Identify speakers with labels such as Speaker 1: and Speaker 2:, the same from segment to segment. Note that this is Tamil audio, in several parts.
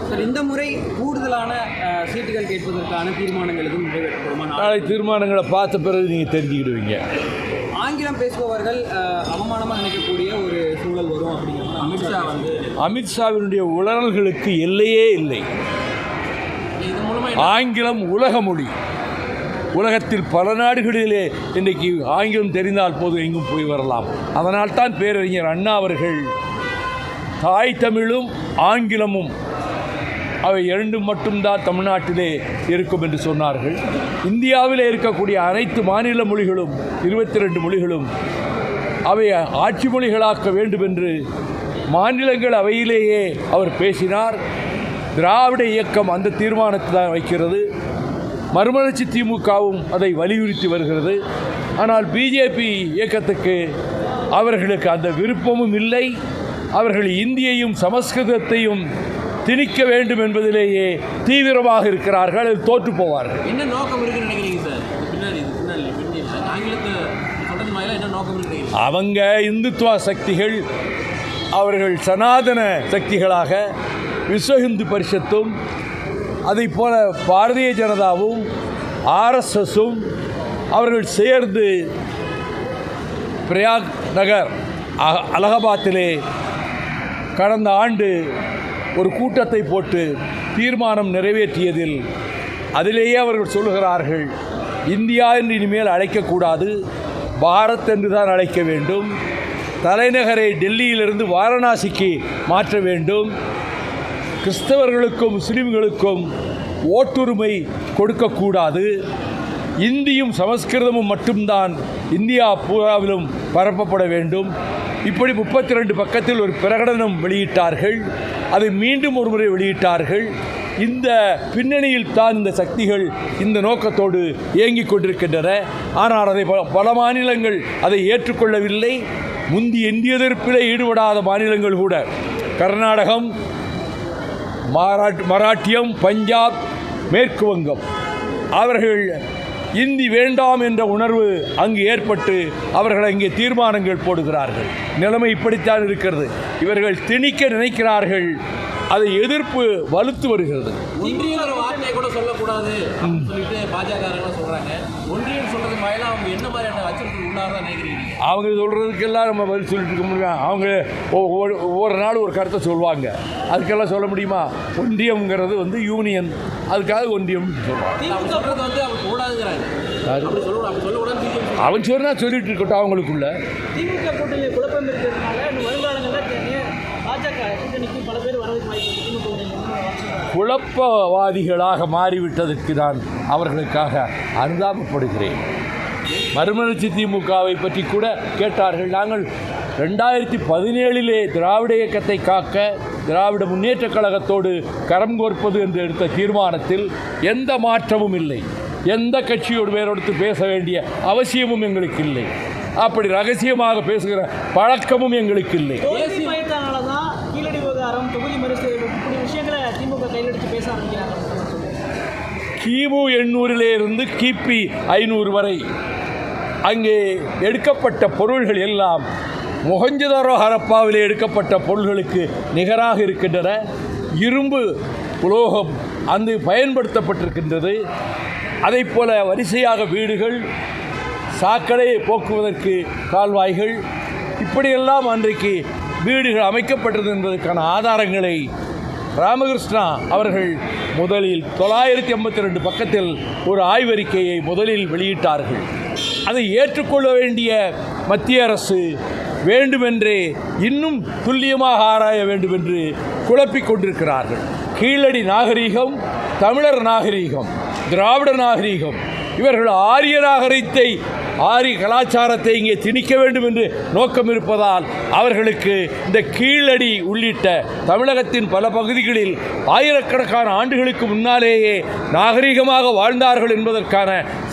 Speaker 1: சார் இந்த முறை கூடுதலான சீட்டுகள் கேட்பதற்கான தீர்மானங்கள் எதுவும் நிறைவேற்றப்படுமா?
Speaker 2: நாளை தீர்மானங்களை பார்த்த பிறகு நீங்கள் தெரிஞ்சுக்கிடுவீங்க.
Speaker 1: ஆங்கிலம் பேசுபவர்கள் அஹ், அவமானமா நினைக்கக்கூடிய ஒரு சூழல் வரும் அப்படிங்கிறது அமித்ஷா வந்து
Speaker 2: அமித்ஷாவினுடைய உளறல்களுக்கு எல்லையே இல்லை. ஆங்கிலம் உலக மொழி. உலகத்தில் பல நாடுகளிலே இன்றைக்கு ஆங்கிலம் தெரிந்தால் போதும் எங்கும் போய் வரலாம். அதனால் தான் பேரறிஞர் அண்ணா அவர்கள் தாய் தமிழும் ஆங்கிலமும் அவை இரண்டும் மட்டும்தான் தமிழ்நாட்டிலே இருக்கும் என்று சொன்னார்கள். இந்தியாவிலே இருக்கக்கூடிய அனைத்து மாநில மொழிகளும் இருபத்தி ரெண்டு மொழிகளும் அவை ஆட்சி மொழிகளாக்க வேண்டும் என்று மாநிலங்கள் அவையிலேயே அவர் பேசினார். திராவிட இயக்கம் அந்த தீர்மானத்தை தான் வைக்கிறது. மறுமலர்ச்சி திமுகவும் அதை வலியுறுத்தி வருகிறது. ஆனால் பிஜேபி இயக்கத்துக்கு அவர்களுக்கு அந்த விருப்பமும் இல்லை. அவர்கள் இந்தியையும் சமஸ்கிருதத்தையும் திணிக்க வேண்டும் என்பதிலேயே தீவிரமாக இருக்கிறார்கள். அதில் தோற்று போவார்கள்.
Speaker 3: என்ன நோக்கம் இருக்குன்னு நினைக்கிறீங்க சார்? பின்னாடி
Speaker 2: அவங்க இந்துத்துவ சக்திகள் அவர்கள் சனாதன சக்திகளாக விஸ்வ இந்து பரிஷத்தும் அதைப் போல பாரதிய ஜனதாவும் ஆர்எஸ்எஸும் அவர்கள் சேர்ந்து பிரயாக் நகர் அ- அலகாபாத்திலே கடந்த ஆண்டு ஒரு கூட்டத்தை போட்டு தீர்மானம் நிறைவேற்றியதில் அதிலேயே அவர்கள் சொல்லுகிறார்கள் இந்தியா என்று இனிமேல் அழைக்கக்கூடாது பாரத் என்று தான் அழைக்க வேண்டும் தலைநகரை டெல்லியிலிருந்து வாரணாசிக்கு மாற்ற வேண்டும் கிறிஸ்தவர்களுக்கும் முஸ்லீம்களுக்கும் ஓட்டுரிமை கொடுக்கக்கூடாது. இந்தியும் சமஸ்கிருதமும் மட்டும்தான் இந்தியா பூராவிலும் பரப்பப்பட வேண்டும். இப்படி முப்பத்தி ரெண்டு பக்கத்தில் ஒரு பிரகடனம் வெளியிட்டார்கள். அதை மீண்டும் ஒரு முறை வெளியிட்டார்கள். இந்த பின்னணியில் தான் இந்த சக்திகள் இந்த நோக்கத்தோடு இயங்கிக் கொண்டிருக்கின்றன. ஆனால் அதை பல- பல மாநிலங்கள் அதை ஏற்றுக்கொள்ளவில்லை. முந்தி இந்திய எதிர்ப்பிலே ஈடுபடாத மாநிலங்கள் கூட. கர்நாடகம் மாராட் மராட்டியம் பஞ்சாப் மேற்கு வங்கம். அவர்கள் இந்தி வேண்டாம் என்ற உணர்வு அங்கு ஏற்பட்டு அவர்கள் அங்கே தீர்மானங்கள் போடுகிறார்கள். நிலைமை இப்படித்தான் இருக்கிறது. இவர்கள் திணிக்க நினைக்கிறார்கள். அதை எதிர்ப்பு வலுத்து வருகிறது.
Speaker 3: ஒன்றியங்கிற வார்த்தையை கூட சொல்லக்கூடாது சொல்லிட்டு பாஜக சொல்றாங்க. ஒன்றியம் சொல்றது மாதிரிலாம் அவங்க என்ன மாதிரியான அச்சுறுத்தல் உள்ளாதான் நினைக்கிறீங்க?
Speaker 2: அவங்க சொல்கிறதுக்கெல்லாம் நம்ம பதில் சொல்லிட்டு இருக்க முடியும்? அவங்க ஒவ்வொரு நாள் ஒரு கருத்தை சொல்லுவாங்க. அதுக்கெல்லாம் சொல்ல முடியுமா? ஒன்றியம்ங்கிறது வந்து யூனியன் அதுக்காக ஒன்றியம் சொல்லுவாங்க. அவன் சொன்னா சொல்லிட்டு இருக்கட்டும் அவங்களுக்குள்ள.
Speaker 4: திமுக கூட்டணியில் குழப்பம் இருக்கிறதுனால இன்னும் வருங்காலங்களில் தனியாக பாஜக கூட்டணிக்கு பல பேர் வரதுக்கு வாய்ப்பு இருக்கு திமுக கூட்டணி வந்து வாட்சி
Speaker 2: குழப்பவாதிகளாக மாறிவிட்டதற்கு நான் அவர்களுக்காக அனுதாபப்படுகிறேன். மறுமலர்ச்சி திமுகவை பற்றி கூட கேட்டார்கள். நாங்கள் ரெண்டாயிரத்தி பதினேழிலே திராவிட இயக்கத்தை காக்க திராவிட முன்னேற்றக் கழகத்தோடு கரம் கோர்ப்பது என்று எடுத்த தீர்மானத்தில் எந்த மாற்றமும் இல்லை. எந்த கட்சியோடு வேறொடுத்து பேச வேண்டிய அவசியமும் எங்களுக்கு இல்லை. அப்படி ரகசியமாக பேசுகிற பழக்கமும் எங்களுக்கு இல்லை
Speaker 4: தோல்வி பயத்தானால தான் கீழடி விவகாரம் தொகுதி மறுசீரமைப்பு இப்படி விஷயங்களை திமுக கையில் எடுத்து பேச ஆரம்பிக்கிறாங்க
Speaker 2: கிமு எண்ணூறிலே இருந்து கிபி ஐநூறு வரை. அங்கே எடுக்கப்பட்ட பொருள்கள் எல்லாம் மொஹஞ்சதாரோ ஹரப்பாவிலே எடுக்கப்பட்ட பொருள்களுக்கு நிகராக இருக்கின்றன. இரும்பு உலோகம் அங்கு பயன்படுத்தப்பட்டிருக்கின்றது. அதைப் போல வரிசையாக வீடுகள் சாக்கடை போக்குவதற்கு கால்வாய்கள் இப்படியெல்லாம் அன்றைக்கு வீடுகள் அமைக்கப்பட்டது என்பதற்கான ஆதாரங்களை ராமகிருஷ்ணா அவர்கள் முதலில் தொள்ளாயிரத்தி எண்பத்தி ரெண்டு பக்கத்தில் ஒரு ஆய்வறிக்கையை முதலில் வெளியிட்டார்கள். அதை ஏற்றுக்கொள்ள வேண்டிய மத்திய அரசு வேண்டுமென்றே இன்னும் துல்லியமாக ஆராய வேண்டும் என்று குழப்பிக் கொண்டிருக்கிறார்கள். கீழடி நாகரீகம் தமிழர் நாகரீகம் திராவிட நாகரீகம் இவர்கள் ஆரிய நாகரீகத்தை ஆரி கலாச்சாரத்தை இங்கே திணிக்க வேண்டும் என்று நோக்கம் இருப்பதால் அவர்களுக்கு இந்த கீழடி உள்ளிட்ட தமிழகத்தின் பல பகுதிகளில் ஆயிரக்கணக்கான ஆண்டுகளுக்கு முன்னாலேயே நாகரிகமாக வாழ்ந்தார்கள் என்பதற்கான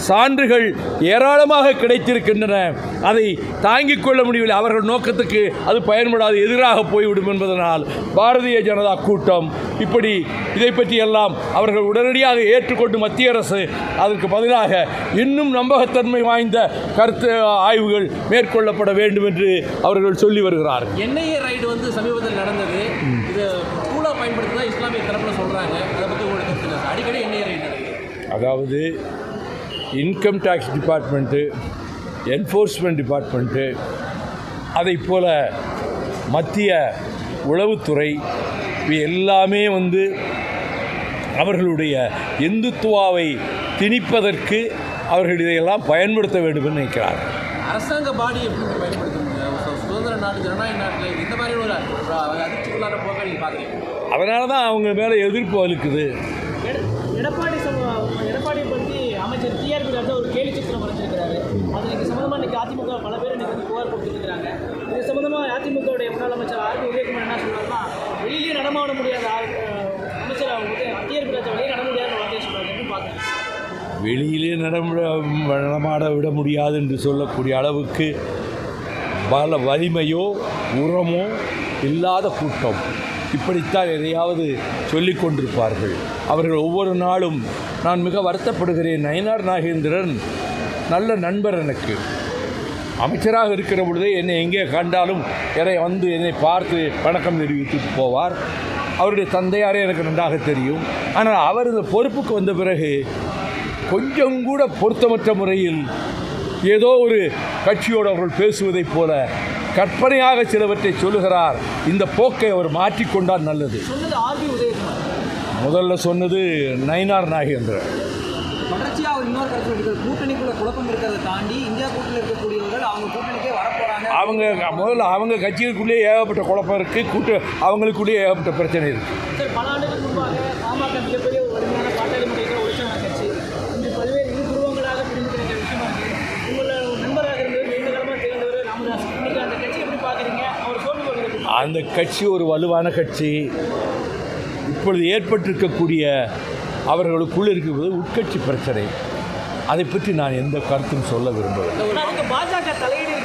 Speaker 2: சான்றுகள் ஏராளமாக கிடைத்திருக்கின்றன. அதை தாங்கிக் கொள்ள முடியவில்லை. அவர்கள் நோக்கத்துக்கு அது பயன்படாது எதிராக போய்விடும் என்பதனால் பாரதிய ஜனதா கூட்டம் இப்படி இதை பற்றியெல்லாம் அவர்கள் உடனடியாக ஏற்றுக்கொண்டு மத்திய அரசு அதற்கு பதிலாக இன்னும் நம்பகத்தன்மை வாய்ந்த கருத்து ஆய்வுகள் மேற்கொள்ளப்பட வேண்டும் என்று அவர்கள் சொல்லி வருகிறார்கள்.
Speaker 3: என்ஐஏ ரைடு வந்து சமீபத்தில் நடந்தது. இது கூலா பயன்படுத்தி தான் இஸ்லாமிய தரப்பில் சொல்கிறாங்க அதை பற்றி உங்களுக்கு கருத்து என்ன? அடிக்கடி என்ஐஏ ரைடு
Speaker 2: அதாவது income tax department enforcement department அதைப் போல மத்திய உளவுத்துறை இவை எல்லாமே வந்து அவர்களுடைய இந்துத்துவாவை திணிப்பதற்கு அவர்கள் இதையெல்லாம் பயன்படுத்த வேண்டும் என்று நினைக்கிறார்கள்.
Speaker 3: அரசாங்க பாடி எப்படி பயன்படுத்த சுதந்திர நாடு ஜனநாயக நாட்டில் இந்த மாதிரி ஒரு ஒரு அதிர்ச்சிக்குள்ளான போக்கை நீங்கள் பார்க்குறீங்க.
Speaker 2: அதனால தான் அவங்க மேலே எதிர்ப்பு
Speaker 4: எட- எடப்பாடி பற்றி டிஆர்பி ராஜா ஒரு கேலி சித்திரம் வரைஞ்சிருக்கிறாரு. அது இன்னைக்கு சம்மந்தமாக இன்னைக்கு அதிமுக பல பேர் இன்னைக்கு வந்து புகார் கொடுத்துருக்காங்க இது சம்மந்தமாக அதிமுகவுடைய முன்னாள் அமைச்சர் ஆர். பி. உதயகுமார் என்ன சொல்கிறாருன்னா வெளியிலே நடமாட முடியாத அமைச்சர் அவங்க வந்து டிஆர்பி ராஜா வெளியே நட முடியாத வார்த்தையை சொல்கிறாங்கன்னு பார்க்குறேன்
Speaker 2: வெளியிலே நடமுட நடமாட விட முடியாது என்று சொல்லக்கூடிய அளவுக்கு பல வலிமையோ உரமோ இல்லாத கூட்டம். இப்படித்தான் எதையாவது சொல்லிக் கொண்டிருப்பார்கள். அவர்கள் ஒவ்வொரு நாளும் நான் மிக வருத்தப்படுகிறேன். நயனார் நாகேந்திரன் நல்ல நண்பர் எனக்கு. அமைச்சராக இருக்கிற பொழுதே என்னை எங்கே கண்டாலும் என்னை வந்து என்னை பார்த்து வணக்கம் தெரிவித்து போவார். அவருடைய தந்தையாரே எனக்கு நன்றாக தெரியும். ஆனால் அவர் இந்த பொறுப்புக்கு வந்த பிறகு கொஞ்சம் கூட பொருத்தமற்ற முறையில் ஏதோ ஒரு கட்சியோடு அவர்கள் பேசுவதைப் போல கற்பனையாக சிலவற்றை சொல்லுகிறார். இந்த போக்கை அவர் மாற்றிக்கொண்டால் நல்லது. முதல்ல சொன்னது நயினார் நாகேந்திரன்
Speaker 1: அவங்க
Speaker 2: முதல்ல அவங்க கட்சிகளுக்குள்ளேயே ஏகப்பட்ட குழப்பம் இருக்குது கூட்டு அவங்களுக்குள்ளேயே ஏகப்பட்ட பிரச்சனை இருக்குது
Speaker 4: அந்த கட்சி
Speaker 2: ஒரு வலுவான கட்சி. இப்பொழுது ஏற்பட்டிருக்கக்கூடிய அவர்களுக்குள் இருக்கிறது உட்கட்சி பிரச்சனை. அதை பற்றி நான் எந்த கருத்தும் சொல்ல விரும்பவில்லை.
Speaker 4: பாஜக தலையீடு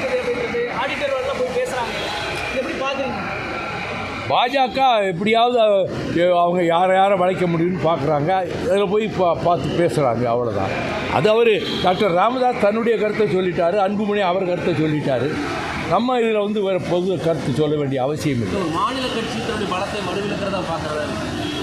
Speaker 2: பாஜக எப்படியாவது அவங்க யாரை யாரை வளைக்க முடியும்னு பார்க்குறாங்க அதில் போய் பா பார்த்து பேசுகிறாங்க அவ்வளோதான் அது அவர் டாக்டர் ராமதாஸ் தன்னுடைய கருத்தை சொல்லிட்டாரு அன்புமணி அவர் கருத்தை சொல்லிட்டாரு. நம்ம இதில் வந்து வேறு பொது கருத்து சொல்ல வேண்டிய அவசியம் இல்லை.
Speaker 3: மாநில கட்சி தன்னுடைய பலத்தை மறுவிலக்கிறதா பார்க்குறதா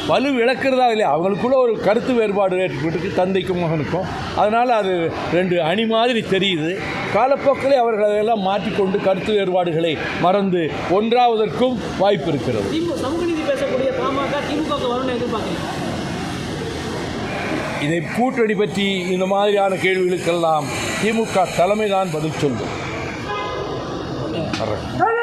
Speaker 2: வலு விளக்குறதா இல்லையா அவங்களுக்குள்ள ஒரு கருத்து வேறுபாடு ஏற்பட்டு தந்தைக்கும் மகனுக்கும். அதனால் அது ரெண்டு அணி மாதிரி தெரியுது. காலப்போக்கிலே அவர்கள் அதையெல்லாம் மாற்றிக்கொண்டு கருத்து வேறுபாடுகளை மறந்து ஒன்றாவதற்கும் வாய்ப்பு இருக்கிறது. இதை கூட்டணி பற்றி இந்த மாதிரியான கேள்விகளுக்கெல்லாம் திமுக தலைமை தான் பதில் சொல்லும். Arreglo.